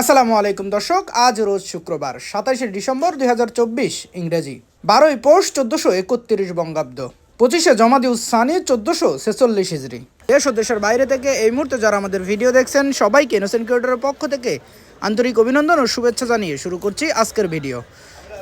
আসসালামু আলাইকুম দর্শক, আজ রোজ শুক্রবার, সাতাশে ডিসেম্বর দুই হাজার চব্বিশ, ইংরেজি। বারোই পৌষ চোদ্দশো একত্রিশ বঙ্গাব্দ। পঁচিশে জমাদিউস সানি চোদ্দশো ছেচল্লিশ হিজড়ি দেশ ও দেশের বাইরে থেকে এই মুহূর্তে যারা আমাদের ভিডিও দেখছেন, সবাইকে ইনোসেন্ট কিউটারের পক্ষ থেকে আন্তরিক অভিনন্দন ও শুভেচ্ছা জানিয়ে শুরু করছি আজকের ভিডিও।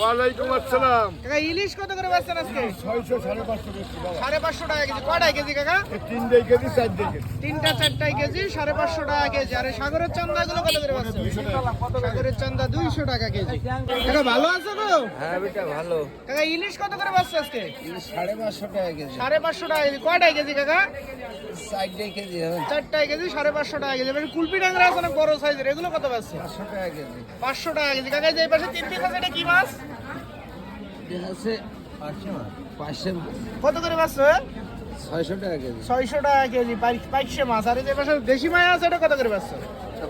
ওয়ালাইকুম আসসালাম। কাকা ইলিশ কত করে বেচছেন আজকে? ছয়শো সাড়ে পাঁচশো বেশি বাবা। সাড়ে পাঁচশো টাকা কেজি। কেজি কাকা? কেজি চার কেজি। তিনটা চারটাই কেজি সাড়ে পাঁচশো টাকা কেজি। আর সাগরের চান্দা গুলো কত করে সাগরের চান্দা টাকা কেজি। কাকা ভালো আছে তো? হ্যাঁ বেটা ভালো। কাকা ইলিশ কত করে আজকে? সাড়ে পাঁচশো টাকা কেজি। সাড়ে পাঁচশো টাকা কেজি। কাকা? কেজি চারটাই কেজি সাড়ে পাঁচশো টাকা কেজি। এবার কুলপি ডাঙ্গরা আছে অনেক বড় সাইজের? এগুলো কত পাচ্ছে পাঁচশো টাকা কেজি। পাঁচশো টাকা কেজি। কাকা যে পাশে তিন পিস আছে এটা কি মাছ? আছে কত করে পাচ্ছে ছয়শো টাকা কেজি। ছয়শো টাকা কেজি পাই- পাইকশে মাছ। আর এই যে পাশে দেশি মাছ আছে এটা কত করে পাচ্ছে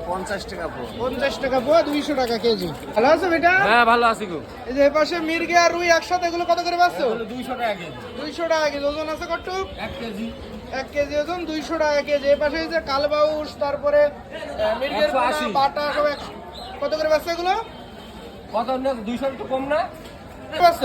পঞ্চাশ টাকা পো পঞ্চাশ টাকা দুইশো টাকা কেজি। ভালো আছে বেটা? হ্যাঁ ভালো আছি গো। এই যে এপাশে মির্গে আর রুই একসাথে এগুলো কত করে পাচ্ছ দুইশো টাকা কেজি। দুইশো টাকা কেজি। ওজন আছে কত? এক কেজি। এক কেজি ওজন দুইশো টাকা কেজি। এপাশে যে কালবাউস তারপরে আহ, মির্গের পোনা, 180 বাটা সব কত করে পাচ্ছ এগুলো? কত দুইশো একটু কম না? পাচ্ছ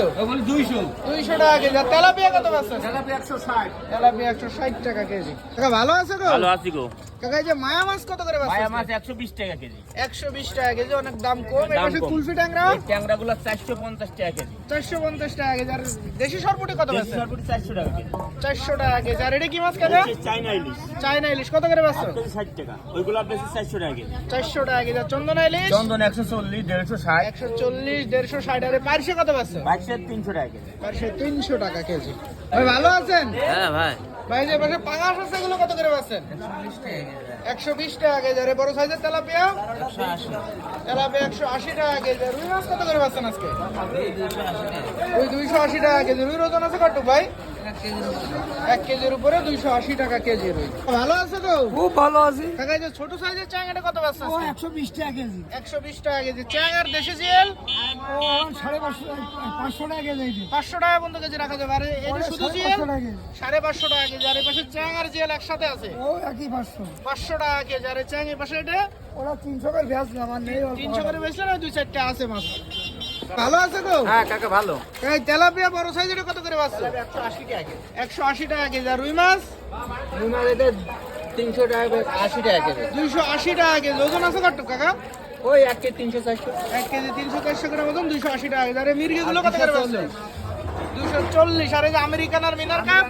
দুইশো। দুইশো টাকা কেজি। তেলাপিয়া কত পাচ্ছ? তেলাপি একশো ষাট। তেলাপিয়া একশো ষাট টাকা কেজি। কাকা ভালো আছে গো? ভালো আছি গো। কাকা এই যে মায়া মাছ কত করে মায়া মাছ একশো বিশ টাকা কেজি। একশো বিশ টাকা কেজি অনেক দাম কম। এপাশে কুলফি ট্যাংরা? এই ট্যাংরা গুলো চারশো পঞ্চাশ টাকা কেজি। চারশো পঞ্চাশ টাকা কেজি। আর দেশি সরপুটি কত পাচ্ছ সরপুরি চারশো টাকা কেজি। চারশো টাকা কেজি। আর এটা কি মাছ কাকা? চাইনা ইলিশ। চায়না ইলিশ। কত করে কেজি ষাট টাকা। ওইগুলো বেশি চারশো টাকা কেজি। চারশো টাকা কেজি। আর চন্দনা ইলিশ? চন্দন একশো চল্লিশ দেড়শো ষাট। একশো চল্লিশ দেড়শো ষাট। আর পার্শে কত পাচ্ছ বাইশশো তিনশো টাকা কেজি। পার্শে তিনশো টাকা কেজি। ভাই ভালো আছেন? হ্যাঁ ভাই। ভাই যে পাশে পাঙাশ আছে এগুলো কত করে পাচ্ছেন? একশো বিশ টাকা কেজি। আর বড় সাইজের তেলাপিয়া? তেলাপিয়া একশো আশি টাকা কেজি। রুই মাছ কত করে পাচ্ছেন আজকে? ওই দুইশো আশি টাকা কেজি। রুই ওজন আছে কত ভাই? এক কেজির উপরে। দুইশো আশি টাকা কেজি ভালো আছে তো? খুব ভালো আছি। কাকা যে ছোট সাইজের চাঙ্গাটা কত পাচ্ছেন আজকে? একশো বিশ টাকা কেজি। একশো বিশ টাকা কেজি। চ্যাং আর দেশি জিএল? ও সাড়ে পাঁচশো পাঁচশো টাকা কেজি পাঁচশো টাকা পর্যন্ত কেজি রাখা যাবে। আর শুধু সাড়ে পাঁচশো টাকা কেজি। আর এই পাশে চ্যাং আর জিএল একসাথে আছে? ও একই পাঁচশো। পাঁচশো টাকা কেজি। আর এই চ্যাং এই পাশে এটা? ওরা তিনশো করে ভেজ আমার নেই তিনশো করে না দুই চারটে আছে মাছ ভালো আছে তো হ্যাঁ কাকা ভালো। এই তেলাপিয়া বড় সাইজের কত করে একশো আশি টাকা কেজি। টাকা কেজি। আর রুই মাছ? তিনশো টাকা আশি টাকা কেজি। দুইশো আশি টাকা কেজি। ওজন আছে কত কাকা? ওই এক কেজি তিনশো চারশো। এক কেজি তিনশো চারশো গ্রাম ওজন দুইশো আশি টাকা কেজি। আর মির্গিগুলো কত করে পাচ্ছে দুইশো চল্লিশ আর এই যে আমেরিকান আর মিনার কাপ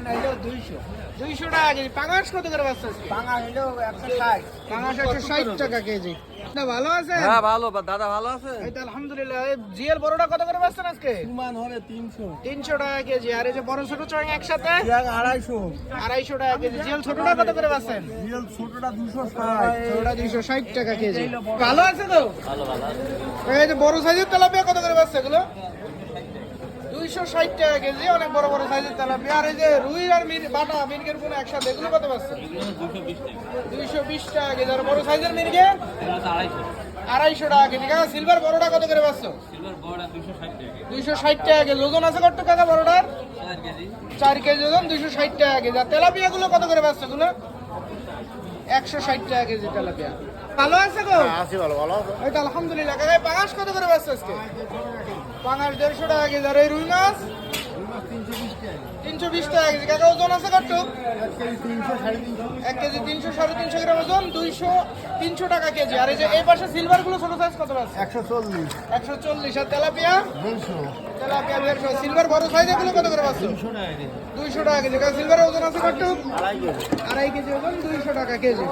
দুইশো। দুইশো টাকা কেজি। পাঙাশ কত করে পাচ্ছে আজকে? ভাঙা হইল একশো ষাট। পাঙাশ একশো ষাট টাকা কেজি। না ভালো আছে? হ্যাঁ ভালো দাদা ভালো আছে? এই তো আলহামদুলিল্লাহ। এই জিএল বড়টা কত করে পাচ্ছেন আজকে? হলে তিনশো। তিনশো টাকা কেজি। আর এই যে বড় ছোট চং একসাথে? আড়াইশো। আড়াইশো টাকা কেজি। জিএল ছোটটা কত করে পাচ্ছেন রিয়েল ছোটটা দুশো ষাট। টাকা কেজি। ভালো আছে তো? ভালো ভালো এই যে বড় সাইজের তেলাপিয়া কত করে পাচ্ছে এগুলো? দুইশো ষাট টাকা কেজি, অনেক বড় বড় সাইজের তেলাপিয়া আর এই যে রুই আর মির বাটা মির্গের কোনো একসাথে, এগুলো কত পাচ্ছে? দুইশো বিশ টাকা কেজি, আর বড় সাইজের মির্গে আড়াইশো টাকা কেজি। কাকা, সিলভার বড়টা কত করে পাচ্ছ? দুইশো ষাট টাকা কেজি। ওজন আছে কত কাকা বড়টার? চার কেজি ওজন, দুইশো ষাট টাকা কেজি। আর তেলাপিয়া গুলো কত করে পাচ্ছগুলো একশো ষাট টাকা কেজি তেলাপিয়া। ভালো আছে গো? আছি ভালো ভালো আছে? এই তো আলহামদুলিল্লাহ। কাকা পাঙাশ কত করে পাচ্ছ আজকে? পাঙাশ দেড়শো টাকা কেজি আর এই রুই মাছ? তিনশো বিশ টাকা কেজি। কাকা ওজন আছে কত? এক কেজি তিনশো সাড়ে তিনশো গ্রাম ওজন দুইশো তিনশো টাকা কেজি। আর এই যে এই পাশে সিলভারগুলো ছোট সাইজ কত পাচ্ছে একশো চল্লিশ। একশো চল্লিশ। আর তেলাপিয়া? দেড়শো। তেলাপিয়া দেড়শো। সিলভার বড় সাইজ এগুলো কত করে পাচ্ছ দুইশো টাকা কেজি। কারণ সিলভারের ওজন আছে কত? আড়াই কেজি। আড়াই কেজি ওজন দুইশো টাকা কেজি।